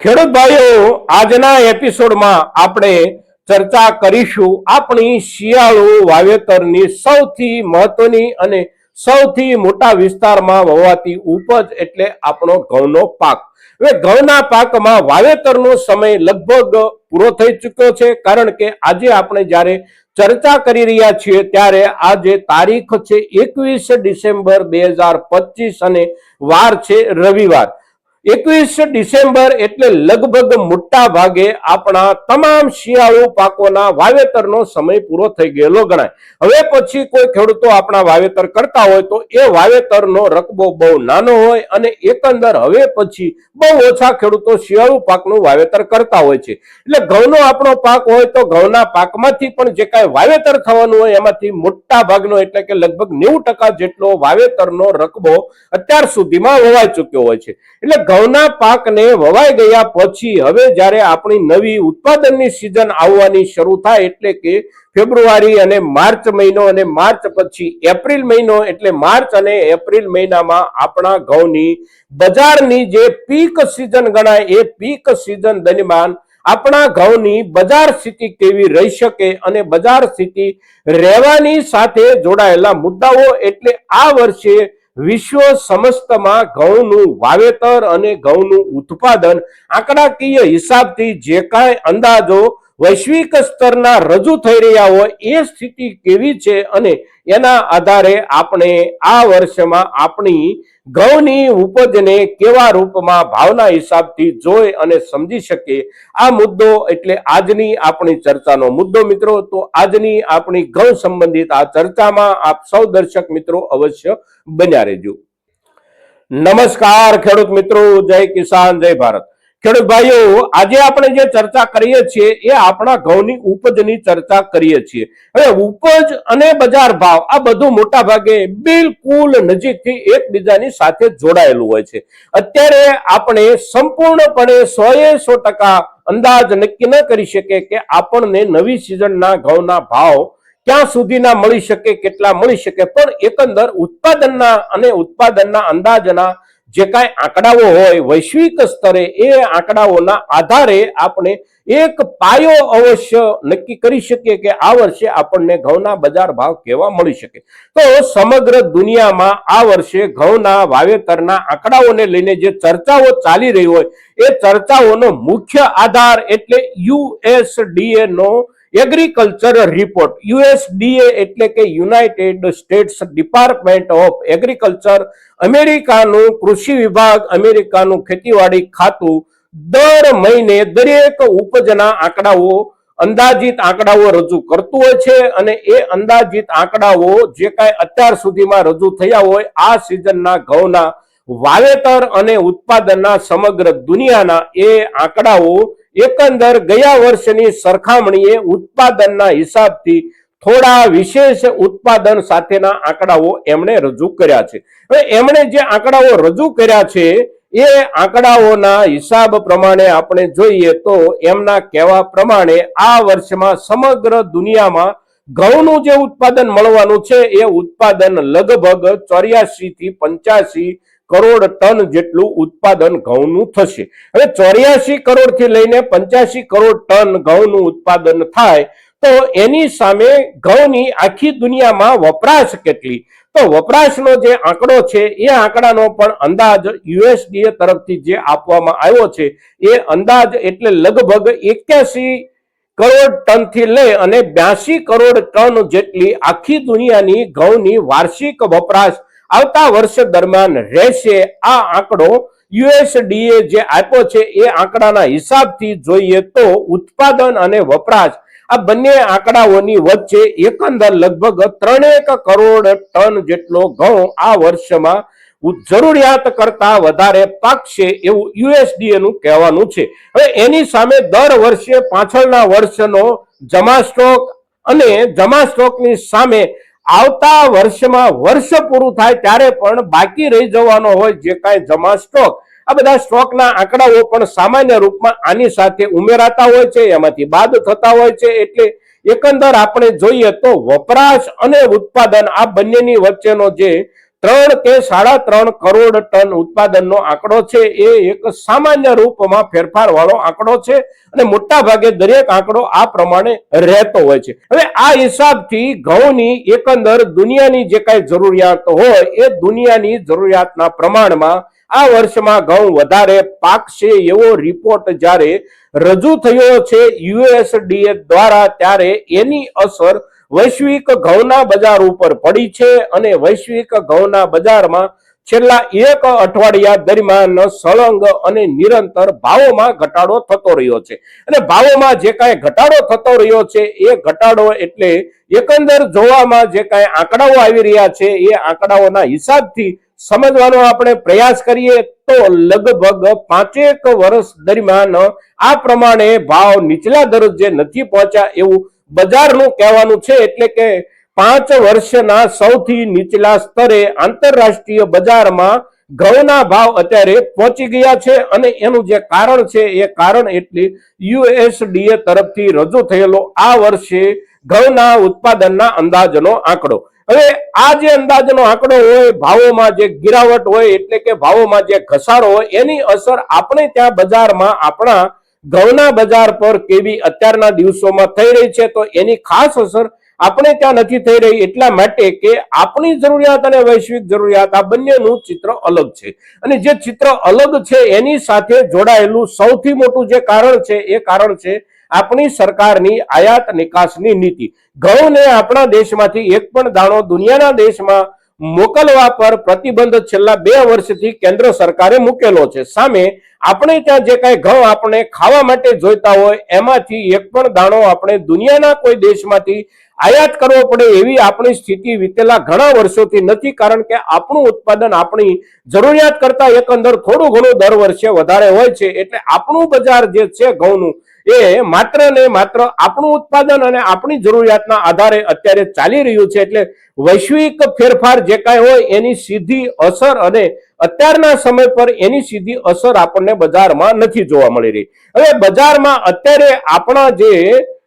ખેડૂત ભાઈઓ આજના એપિસોડમાં આપણે ચર્ચા કરીશું આપણી શિયાળુ વાવેતરની સૌથી મહત્વની અને સૌથી મોટા વિસ્તારમાં વવાતી ઉપજ એટલે આપણો ઘઉંનો પાક. હવે ઘઉંના પાકમાં વાવેતરનો સમય લગભગ પૂરો થઈ ચૂક્યો છે, કારણ કે આજે આપણે જ્યારે ચર્ચા કરી રહ્યા છીએ ત્યારે આજે તારીખ છે એકવીસ ડિસેમ્બર બે અને વાર છે રવિવાર. એકવીસ ડિસેમ્બર એટલે લગભગ મોટા ભાગે આપણા તમામ શિયાળુ પાકોના વાવેતરનો સમય પૂરો થઈ ગયેલો ગણાય. હવે પછી કોઈ ખેડૂતો આપણા વાવેતર કરતા હોય તો એ વાવેતરનો રકબો બહુ નાનો હોય અને એકંદર હવે પછી બહુ ઓછા ખેડૂતો શિયાળુ પાકનું વાવેતર કરતા હોય છે. એટલે ઘઉંનો આપણો પાક હોય તો ઘઉંના પાકમાંથી પણ જે કાંઈ વાવેતર થવાનું હોય એમાંથી મોટા ભાગનો એટલે કે લગભગ નેવું જેટલો વાવેતરનો રકબો અત્યાર સુધીમાં વવાઈ ચૂક્યો હોય છે. એટલે ઘઉંના પાકને વવાઈ ગયા પછી હવે જ્યારે આપણી નવી ઉત્પાદનની સિઝન આવવાની શરૂ થાય એટલે કે ફેબ્રુઆરી અને માર્ચ મહિનો અને માર્ચ પછી એપ્રિલ મહિનો એટલે માર્ચ અને એપ્રિલ મહિનામાં આપણા ઘઉંની બજારની જે પીક સિઝન ગણાય એ પીક સિઝન દરમિયાન આપણા ઘઉંની બજાર સ્થિતિ કેવી રહી શકે અને બજાર સ્થિતિ રહેવાની સાથે જોડાયેલા મુદ્દાઓ એટલે આ વર્ષે વિશ્વ સમસ્તમાં ઘઉંનું વાવેતર અને ઘઉંનું ઉત્પાદન આંકડાકીય હિસાબથી જે કાંઈ અંદાજો વૈશ્વિક સ્તરના રજૂ થઈ રહ્યા હોય એ સ્થિતિ કેવી છે અને એના આધારે આપણે આ વર્ષમાં આપણી ઘઉંની ઉપજને કેવા રૂપમાં ભાવના હિસાબથી જોઈ અને સમજી શકીએ. આ મુદ્દો એટલે આજની આપણી ચર્ચાનો મુદ્દો મિત્રો. તો આજની આપણી ઘઉં સંબંધિત આ ચર્ચામાં આપ સૌ દર્શક મિત્રો અવશ્ય બન્યા રહેજો. નમસ્કાર ખેડૂત મિત્રો. જય કિસાન, જય ભારત. ખેડૂત ભાઈઓ, આજે આપણે જે ચર્ચા કરીએ છીએ એ આપણા ઘઉંની ઉપજની ચર્ચા કરીએ છીએ. હવે ઉપજ અને બજાર ભાવ આ બધું મોટા ભાગે બિલકુલ નજીકથી એકબીજાની સાથે જોડાયેલું હોય છે. અત્યારે આપણે સંપૂર્ણપણે સો એ સો ટકા અંદાજ નક્કી ન કરી શકીએ કે આપણને નવી સિઝનના ઘઉંના ભાવ ક્યાં સુધીના મળી શકે, કેટલા મળી શકે, પણ એકંદર ઉત્પાદનના અને ઉત્પાદનના અંદાજના જે કાંઈ આંકડાઓ હોય, વૈશ્વિક સ્તરે એ આંકડાઓના આધારે આપણે એક પાયો અવશ્ય નક્કી કરી શકીએ કે આ વર્ષે આપણને ઘઉંના બજાર ભાવ કેવા મળી શકે. તો સમગ્ર દુનિયામાં આ વર્ષે ઘઉંના વાવેતરના આંકડાઓને લઈને જે ચર્ચાઓ ચાલી રહી હોય, એ ચર્ચાઓનો મુખ્ય આધાર એટલે યુએસડીએ નો એગ્રીકલ્ચર રિપોર્ટ યુએસડીએ એટલે કે United States Department of Agriculture અમેરિકાનું કૃષિ વિભાગ અમેરિકાનું ખેતીવાડી ખાતું દર મહિને દરેક ઉપજના આંકડાઓ, અંદાજિત આંકડાઓ રજૂ કરતું હોય છે અને એ અંદાજિત આંકડાઓ જે કાંઈ અત્યાર સુધીમાં રજૂ થયા હોય, આ સિઝનના ઘઉંના વાવેતર અને ઉત્પાદનના સમગ્ર દુનિયાના એ આંકડાઓ એકંદર ગયા વર્ષની સરખામણીએ ઉત્પાદનના હિસાબથી થોડા વિશેષ ઉત્પાદન સાથેના આંકડાઓ એમણે રજૂ કર્યા છે. હવે એમણે જે આંકડાઓ રજૂ કર્યા છે, એ આંકડાઓના હિસાબ પ્રમાણે આપણે જોઈએ તો એમના કહેવા પ્રમાણે આ વર્ષમાં સમગ્ર દુનિયામાં ઘઉંનું જે ઉત્પાદન મળવાનું છે, એ ઉત્પાદન લગભગ ચોર્યાસી થી પંચ્યાસી કરોડ ટન જેટલું ઉત્પાદન ઘઉંનું થશે. હવે ચોર્યાસી કરોડથી લઈને પંચ્યાસી કરોડ ટન ઘઉંનું ઉત્પાદન થાય, તો એની સામે ઘઉંની આખી દુનિયામાં વપરાશ કેટલી? તો વપરાશનો જે આંકડો છે, એ આંકડાનો પણ અંદાજ યુએસડીએ તરફથી જે આપવામાં આવ્યો છે, એ અંદાજ એટલે લગભગ એક્યાસી કરોડ ટનથી લઈ અને બ્યાસી કરોડ ટન જેટલી આખી દુનિયાની ઘઉંની વાર્ષિક વપરાશ આવતા વર્ષ દરમિયાન રહેશે આ આંકડો યુએસડીએ જે આપ્યો છે એ આંકડાના હિસાબથી જોઈએ તો ઉત્પાદન અને વપરાશ આ બંને આંકડાઓની વચ્ચે એકંદર લગભગ ત્રણેક કરોડ ટન જેટલો ઘઉં આ વર્ષમાં જરૂરિયાત કરતા વધારે પાકશે એવું યુએસડીએ નું કહેવાનું છે. હવે એની સામે દર વર્ષે પાછળના વર્ષનો જમા સ્ટોક અને જમા સ્ટોકની સામે આવતા વર્ષમાં વર્ષ પૂરું થાય ત્યારે પણ બાકી રહી જવાનો હોય જે કાંઈ જમા સ્ટોક. આ બધા સ્ટોકના આંકડાઓ પણ સામાન્ય રૂપમાં આની સાથે ઉમેરાતા હોય છે, એમાંથી બાદ થતા હોય છે. એટલે એકંદર આપણે જોઈએ તો વપરાશ અને ઉત્પાદન આ બંનેની વચ્ચેનો જે ત્રણ કે સાડા ત્રણ કરોડ ટન ઉત્પાદનનો આંકડો છે. એ એક સામાન્ય રૂપમાં ફેરફાર વાળો આંકડો છે અને મોટા ભાગે દરેક આંકડો આ પ્રમાણે રહેતો હોય છે. હવે આ હિસાબથી ઘઉંની એકંદર દુનિયાની જે કાંઈ જરૂરિયાત હોય એ દુનિયાની જરૂરિયાતના પ્રમાણમાં આ વર્ષમાં ઘઉં વધારે પાકશે એવો રિપોર્ટ જ્યારે રજૂ થયો છે યુએસડીએ દ્વારા ત્યારે એની અસર વૈશ્વિક ઘઉંના બજાર ઉપર પડી છે અને વૈશ્વિક ઘઉંના બજારમાં છેલ્લા એક અઠવાડિયા દરમિયાન સળંગ અને નિરંતર ભાવોમાં ઘટાડો થતો રહ્યો છે. અને ભાવોમાં જે કાંઈ ઘટાડો થતો રહ્યો છે એ ઘટાડો એટલે એકંદર જોવામાં જે કાંઈ આંકડાઓ આવી રહ્યા છે એ આંકડાઓના હિસાબથી સમજવાનો આપણે પ્રયાસ કરીએ તો લગભગ પાંચેક વર્ષ દરમિયાન આ પ્રમાણે ભાવ નીચલા દરજ્જે નથી પહોંચ્યા એવું બજારનું કહેવાનું છે એટલે કે પાંચ વર્ષના સૌથી નીચલા સ્તરે આંતરરાષ્ટ્રીય બજારમાં ઘઉંના ભાવ અત્યારે પહોંચી ગયા છે અને એનું જે કારણ છે એ કારણ એટલે યુએસડીએ તરફથી રજૂ થયેલો આ વર્ષે ઘઉંના ઉત્પાદનના અંદાજનો આંકડો. હવે આ જે અંદાજનો આંકડો હોય, ભાવોમાં જે ગિરાવટ હોય, એટલે કે ભાવોમાં જે ઘસારો હોય, એની અસર આપણે ત્યાં બજારમાં આપણા ઘઉંના બજાર પર કેવી અત્યારના દિવસોમાં થઈ રહી છે તો એની ખાસ અસર આપણે ત્યાં નથી થઈ રહી એટલા માટે કે આપણી જરૂરિયાત અને વૈશ્વિક જરૂરિયાત આ બંનેનું ચિત્ર અલગ છે. અને જે ચિત્ર અલગ છે એની સાથે જોડાયેલું સૌથી મોટું જે કારણ છે એ કારણ છે આપણી સરકારની આયાત નિકાસની નીતિ. ઘઉંને આપણા દેશમાંથી એક પણ દાણો દુનિયાના દેશમાં મોકલવા પર પ્રતિબંધ છેલ્લા બે વર્ષથી કેન્દ્ર સરકારે મૂકેલો છે. સામે આપણે ત્યાં જે કાંઈ ઘઉં આપણે ખાવા માટે જોઈતા હોય, એમાંથી એક પણ દાણો આપણે દુનિયાના કોઈ દેશમાંથી આયાત કરવો પડે એવી આપણી સ્થિતિ વીતેલા ઘણા વર્ષોથી નથી, કારણ કે આપણું ઉત્પાદન આપણી જરૂરિયાત કરતા એકંદર થોડું ઘણું દર વર્ષે વધારે હોય છે. એટલે આપણું બજાર જે છે ઘઉંનું એ માત્ર ને માત્ર આપણું ઉત્પાદન અને આપણી જરૂરિયાતના આધારે અત્યારે ચાલી રહ્યું છે એટલે વૈશ્વિક ફેરફાર જે કાંઈ હોય એની સીધી અસર અને અત્યારના સમય પર એની સીધી અસર આપણને બજારમાં નથી જોવા મળી રહી. હવે બજારમાં અત્યારે આપણા જે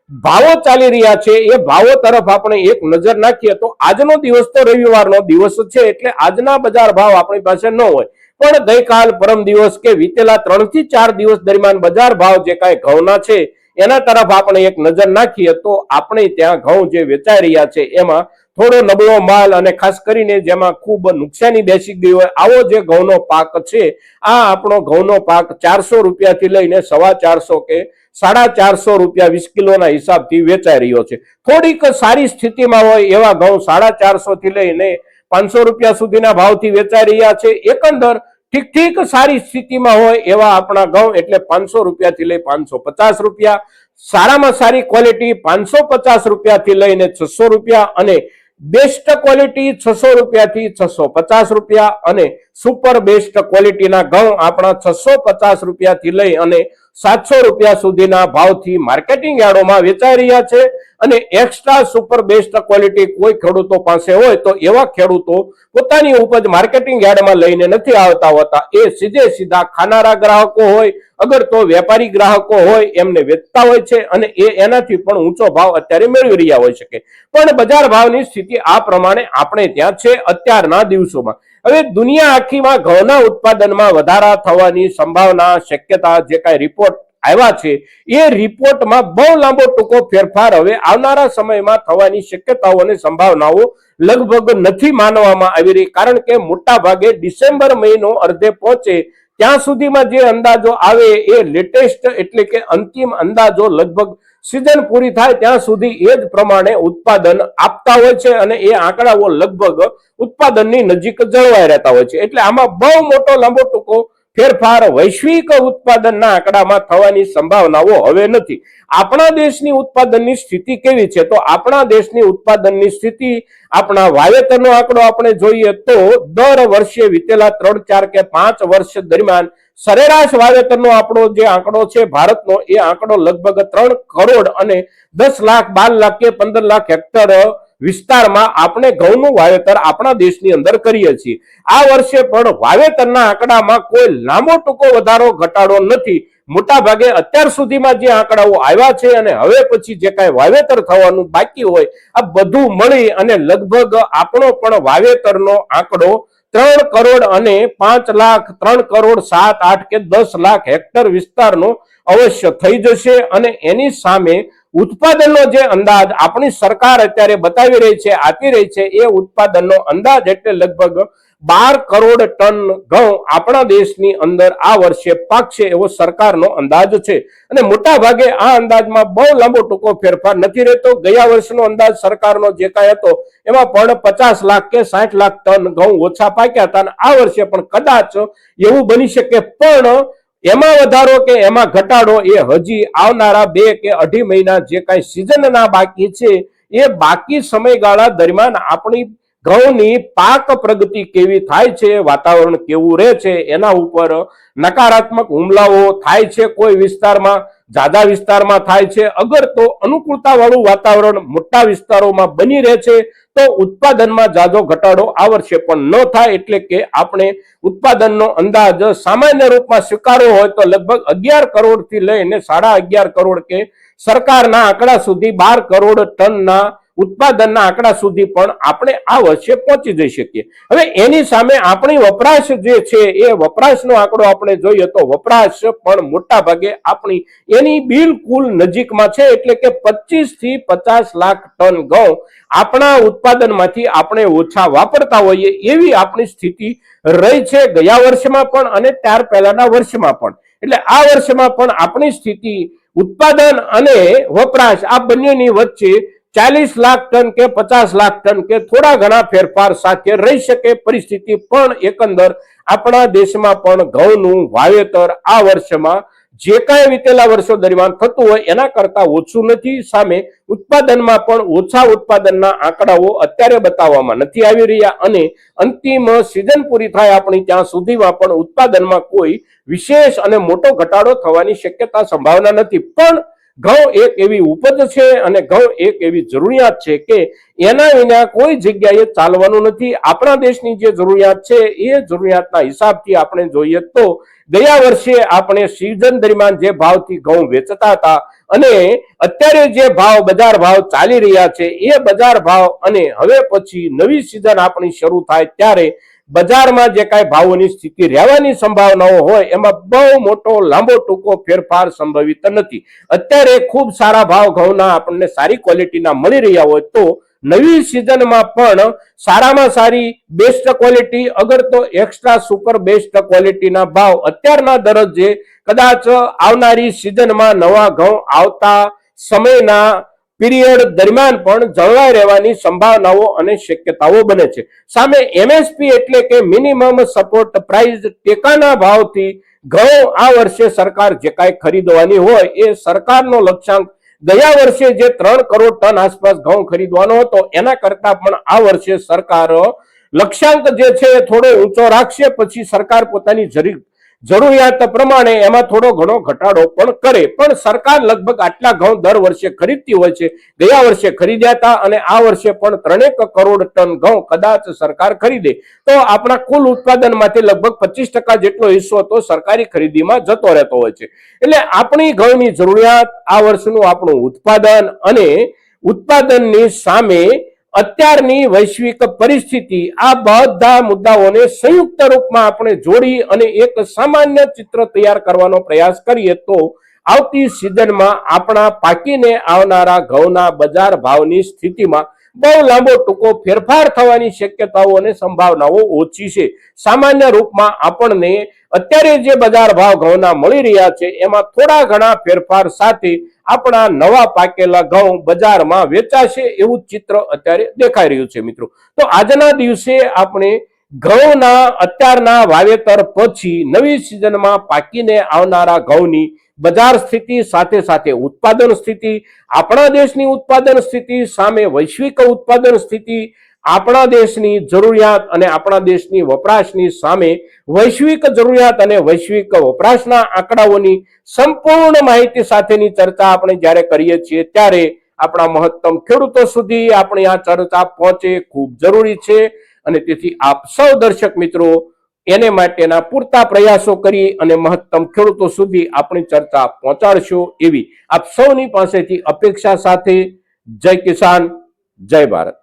ભાવો ચાલી રહ્યા છે, એ ભાવો તરફ આપણે એક નજર નાખીએ તો આજનો દિવસ તો રવિવારનો દિવસ છે, એટલે આજના બજાર ભાવ આપણી પાસે ન હોય. પણ ગઈકાલ પરમ દિવસ કે વીતેલા ત્રણથી ચાર દિવસ દરમિયાન બજાર ભાવ જે કાંઈ ઘઉંના છે, એના તરફ આપણે એક નજર નાખીએ તો આપણે ત્યાં ઘઉં જે વેચાઈ રહ્યા છે, એમાં થોડો નબળો માલ અને ખાસ કરીને જેમાં ખૂબ નુકસાની બેસી ગઈ હોય, આવો જે ઘઉંનો પાક છે, આ આપણો ઘઉંનો પાક ચારસો રૂપિયાથી લઈને સવા ચારસો કે સાડા ચારસો રૂપિયા વીસ કિલોના હિસાબથી વેચાઈ રહ્યો છે. થોડીક સારી સ્થિતિમાં હોય એવા ઘઉં સાડા ચારસો થી લઈને પાંચસો રૂપિયા સુધીના ભાવથી વેચાઈ રહ્યા છે. એકંદર ઠીક ઠીક સારી સ્થિતિમાં હોય એવા આપણા ઘઉં એટલે પાંચસો રૂપિયાથી લઈ પાંચસો પચાસ રૂપિયા. સારામાં સારી ક્વોલિટી પાંચસો પચાસ રૂપિયાથી લઈને છસો રૂપિયા અને બેસ્ટ ક્વોલિટી છસો રૂપિયાથી છસો પચાસ રૂપિયા અને સુપર બેસ્ટ ક્વોલિટીના ઘઉં આપણા છસો પચાસ રૂપિયાથી લઈ અને સાતસો રૂપિયા સુધીના ભાવથી માર્કેટિંગ યાર્ડોમાં વેચાઈ રહ્યા છે. અને એક્સ્ટ્રા સુપર બેસ્ટ ક્વોલિટી કોઈ ખેડૂતો પાસે હોય તો એવા ખેડૂતો પોતાની ઉપજ માર્કેટિંગ યાર્ડમાં લઈને નથી આવતા હોતા. એ સીધે સીધા ખાનારા ગ્રાહકો હોય, અગર તો વેપારી ગ્રાહકો હોય, એમને વેચતા હોય છે અને એ એનાથી પણ ઊંચો ભાવ અત્યારે મેળવી રહ્યા હોય શકે. પણ બજાર ભાવની સ્થિતિ આ પ્રમાણે આપણે ત્યાં છે અત્યારના દિવસોમાં. હવે દુનિયા આખીમાં ઘઉંના ઉત્પાદનમાં વધારા થવાની સંભાવના, શક્યતા જે કાંઈ રિપોર્ટ આવ્યા છે, એ રિપોર્ટમાં બહુ લાંબો ટૂંકો ફેરફાર હવે આવનારા સમયમાં થવાની શક્યતાઓ અને સંભાવનાઓ લગભગ નથી માનવામાં આવી રહી. કારણ કે મોટા ભાગે ડિસેમ્બર મહિનો અર્ધે પહોંચે ત્યાં સુધીમાં જે અંદાજો આવે એ લેટેસ્ટ એટલે કે અંતિમ અંદાજો લગભગ સિઝન પૂરી થાય ત્યાં સુધી એ જ પ્રમાણે ઉત્પાદન આપતા હોય છે અને એ આંકડાઓ લગભગ ઉત્પાદનની નજીક જળવાઈ રહેતા હોય છે. એટલે આમાં બહુ મોટો લાંબો ટૂંકો ફેરફાર વૈશ્વિક ઉત્પાદનના આંકડામાં થવાની સંભાવનાઓ હવે નથી. આપણા દેશની ઉત્પાદનની સ્થિતિ કેવી છે? તો આપણા દેશની ઉત્પાદનની સ્થિતિ, આપણા વાવેતરનો આંકડો આપણે જોઈએ તો દર વર્ષે વીતેલા ત્રણ ચાર કે પાંચ વર્ષ દરમિયાન સરેરાશ વાવેતરનો આપણો જે આંકડો છે, ભારતનો, એ આંકડો લગભગ ત્રણ કરોડ અને દસ લાખ, બાર લાખ કે પંદર લાખ હેક્ટર વિસ્તારમાં આપણે ઘઉંનું વાવેતર આપણા દેશની અંદર કરીએ છીએ. આ વર્ષે પણ વાવેતરના આંકડામાં કોઈ લાંબો ટૂંકો વધારો ઘટાડો નથી. મોટા ભાગે અત્યાર સુધીમાં જે આંકડાઓ આવ્યા છે અને હવે પછી જે કાંઈ વાવેતર થવાનું બાકી હોય, આ બધું મળી અને લગભગ આપણો પણ વાવેતરનો આંકડો ત્રણ કરોડ અને પાંચ લાખ, ત્રણ કરોડ સાત, આઠ કે દસ લાખ હેક્ટર વિસ્તારનો અવશ્ય થઈ જશે અને એની સામે ઉત્પાદનનો જે અંદાજ આપણી સરકાર અત્યારે બતાવી રહી છે, આપી રહી છે, એ ઉત્પાદનનો અંદાજ એટલે લગભગ બાર કરોડ ટન ઘઉં આપણા દેશની અંદર આ વર્ષે પાકશે એવો સરકારનો અંદાજ છે. અને મોટા ભાગે આ અંદાજમાં બહુ લાંબો ટૂંકો ફેરફાર નથી રહેતો. ગયા વર્ષનો અંદાજ સરકારનો જે કાંઈ હતો, એમાં પણ પચાસ લાખ કે સાઠ લાખ ટન ઘઉં ઓછા પાક્યા હતા અને આ વર્ષે પણ કદાચ એવું બની શકે. પણ એમાં વધારો કે એમાં ઘટાડો એ હજી આવનારા બે કે અઢી મહિના જે કાંઈ સિઝનના બાકી છે, એ બાકી સમયગાળા દરમિયાન આપણી ઘઉંની પાક પ્રગતિ કેવી થાય છે, વાતાવરણ કેવું રહે છે, એના ઉપર નકારાત્મક હુમલાઓ થાય છે, કોઈ વિસ્તારમાં જાદા વિસ્તારમાં થાય છે. અગર તો અનુકૂળતાવાળું વાતાવરણ મોટા વિસ્તારોમાં બની રહે છે, તો ઉત્પાદનમાં જાદો ઘટાડો આ વર્ષે પણ ન થાય, એટલે કે આપણે ઉત્પાદનનો અંદાજ સામાન્ય રૂપમાં સ્વીકારવો હોય તો લગભગ અગિયાર કરોડથી લઈને સાડા અગિયાર કરોડ કે સરકારના આંકડા સુધી બાર કરોડ ટનના ઉત્પાદનના આંકડા સુધી પણ આપણે આ વર્ષે પહોંચી જઈ શકીએ. હવે એની સામે આપણી વપરાશ જે છે એ વપરાશનો આંકડો આપણે જોઈએ તો વપરાશ પણ મોટા ભાગે આપણી એની બિલકુલ નજીકમાં છે, એટલે કે પચીસથી પચાસ લાખ ટન ઘઉં આપણા ઉત્પાદનમાંથી આપણે ઓછા વાપરતા હોઈએ એવી આપણી સ્થિતિ રહી છે ગયા વર્ષમાં પણ અને ત્યાર પહેલાના વર્ષમાં પણ. એટલે આ વર્ષમાં પણ આપણી સ્થિતિ ઉત્પાદન અને વપરાશ આ બંનેની વચ્ચે ચાલીસ લાખ ટન કે પચાસ લાખ ટન કે થોડા ઘણા ફેરફાર સાથે રહી શકે પરિસ્થિતિ, પણ એકંદર આપણા દેશમાં પણ ઘઉંનું વાવેતર આ વર્ષમાં જે કાંઈ વીતેલા વર્ષો દરમિયાન થતું હોય એના કરતા ઓછું નથી. સામે ઉત્પાદનમાં પણ ઓછા ઉત્પાદનના આંકડાઓ અત્યારે બતાવવામાં નથી આવી રહ્યા અને અંતિમ સિઝન પૂરી થાય આપણી ત્યાં સુધીમાં પણ ઉત્પાદનમાં કોઈ વિશેષ અને મોટો ઘટાડો થવાની શક્યતા સંભાવના નથી. પણ ઘઉં એક એવી ઉપજ છે અને ઘઉં એક એવી જરૂરિયાત છે કે એના વિના કોઈ જગ્યાએ ચાલવાનું નથી. આપણા દેશની જે જરૂરિયાત છે એ જરૂરિયાતના હિસાબથી આપણે જોઈએ તો ગયા વર્ષે આપણે સિઝન દરમિયાન જે ભાવથી ઘઉં વેચતા હતા અને અત્યારે જે ભાવ, બજાર ભાવ ચાલી રહ્યા છે એ બજાર ભાવ અને હવે પછી નવી સિઝન આપણી શરૂ થાય ત્યારે બજારમાં જે કાંઈ ભાવોની સ્થિતિ રહેવાની સંભાવનાઓ હોય, એમાં બહુ મોટો લાંબો ટૂંકો ફેરફાર સંભવિત નથી. અત્યારે ખૂબ સારા ભાવ ઘઉંના આપણને સારી ક્વોલિટીના મળી રહ્યા હોય તો નવી સિઝનમાં પણ સારામાં સારી બેસ્ટ ક્વોલિટી અગર તો એક્સ્ટ્રા સુપર બેસ્ટ ક્વોલિટીના ભાવ અત્યારના દરજ્જે કદાચ આવનારી સિઝનમાં નવા ઘઉં આવતા સમયના પીરિયડ દરમિયાન પણ જળવાઈ રહેવાની સંભાવનાઓ અને શક્યતાઓ બને છે. સામે એમએસપી એટલે કે મિનિમમ સપોર્ટ પ્રાઇસ ટેકાના ભાવથી ઘઉં આ વર્ષે સરકાર જે કાંઈ ખરીદવાની હોય એ સરકારનો લક્ષ્યાંક ગયા વર્ષે જે ત્રણ કરોડ ટન આસપાસ ઘઉં ખરીદવાનો હતો, એના કરતા પણ આ વર્ષે સરકાર લક્ષ્યાંક જે છે એ થોડો ઊંચો રાખશે, પછી સરકાર પોતાની જરી જરૂરિયાત પ્રમાણે એમાં થોડો ઘણો ઘટાડો પણ કરે. પણ સરકાર લગભગ આટલા ઘઉં દર વર્ષે ખરીદતી હોય છે. ગયા વર્ષે ખરીદ્યા હતા અને આ વર્ષે પણ ત્રણેક કરોડ ટન ઘઉં કદાચ સરકાર ખરીદે. તો આપણા કુલ ઉત્પાદનમાંથી લગભગ પચીસ ટકા જેટલો હિસ્સો તો સરકારી ખરીદીમાં જતો રહેતો હોય છે. એટલે આપણી ઘઉંની જરૂરિયાત આ વર્ષનું આપણું ઉત્પાદન અને ઉત્પાદનની સામે અત્યારની વૈશ્વિક પરિસ્થિતિ આ બધા મુદ્દાઓને સંયુક્ત રૂપમાં આપણે જોડી અને એક સામાન્ય ચિત્ર તૈયાર કરવાનો પ્રયાસ કરીએ તો આવતી સિઝનમાં આપણા પાકીને આવનારા ઘઉંના બજાર ભાવની સ્થિતિમાં બહુ લાંબો ટૂંકો ફેરફાર થવાની શક્યતાઓ અને સંભાવનાઓ ઓછી છે. સામાન્ય રૂપમાં આપણને અત્યારે જે બજાર ભાવ ઘઉંના મળી રહ્યા છે, એમાં થોડા ઘણા ફેરફાર સાથે આપણા નવા પાકેલા ઘઉં બજારમાં વેચાશે એવું ચિત્ર અત્યારે દેખાઈ રહ્યું છે મિત્રો. તો આજના દિવસે આપણે ઘઉંના અત્યારના વાવેતર પછી નવી સિઝનમાં પાકીને આવનારા ઘઉંની બજાર સ્થિતિ સાથે સાથે ઉત્પાદન સ્થિતિ, આપણા દેશની ઉત્પાદન સ્થિતિ, સામે વૈશ્વિક ઉત્પાદન સ્થિતિ, આપણા દેશની જરૂરિયાત અને આપણા દેશની વપરાશની સામે વૈશ્વિક જરૂરિયાત અને વૈશ્વિક વપરાશના આંકડાઓની સંપૂર્ણ માહિતી સાથેની ચર્ચા આપણે જ્યારે કરીએ છીએ ત્યારે આપણા મહત્તમ ખેડૂતો સુધી આપણી આ ચર્ચા પહોંચે ખૂબ જરૂરી છે. અને તેથી આપ સૌ દર્શક મિત્રો એને માટેના પૂરતા પ્રયાસો કરી અને મહત્તમ ખેડૂતો સુધી આપણી ચર્ચા પહોંચાડશો એવી આપ સૌની પાસેથી અપેક્ષા સાથે જય કિસાન, જય ભારત.